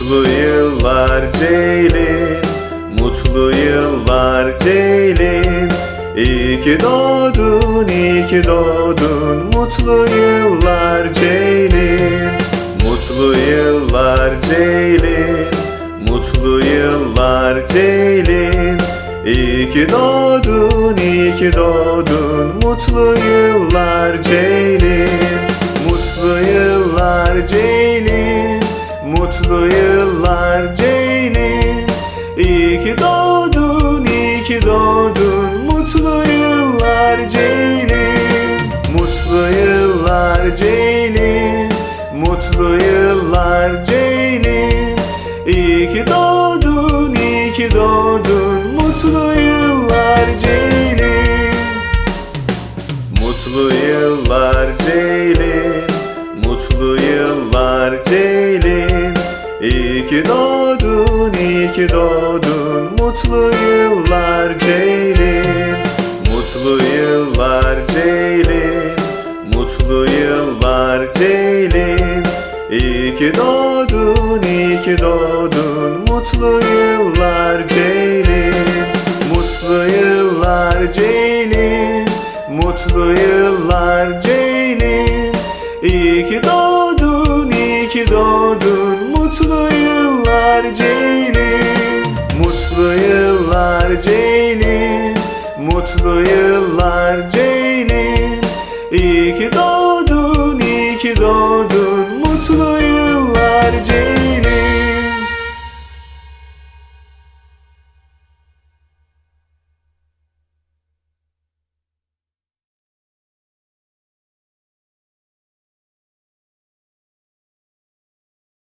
Mutlu yıllar Ceylin Mutlu yıllar Ceylin İyi ki doğdun, iyi ki doğdun. Mutlu yıllar Ceylin Mutlu yıllar Ceylin Mutlu yıllar Ceylin İyi ki doğdun, iyi ki doğdun. Mutlu yıllar Ceylin Mutlu yıllar Ceylin Mutlu yıllar Ceylin Mutlu yıllar Ceylin İyi ki doğdun, iyi ki doğdun Mutlu yıllar Ceylin Mutlu yıllar Ceylin Mutlu yıllar Ceylin İyi ki doğdun, iyi ki doğdun Mutlu yıllar Ceylin yıllar Ceylin İyi ki doğdun, iyi ki doğdun. Mutlu yıllar Ceylin Mutlu yıllar Ceylin Mutlu yıllar Ceylin İyi ki doğdun, iyi ki doğdun. Mutlu yıllar Ceylin do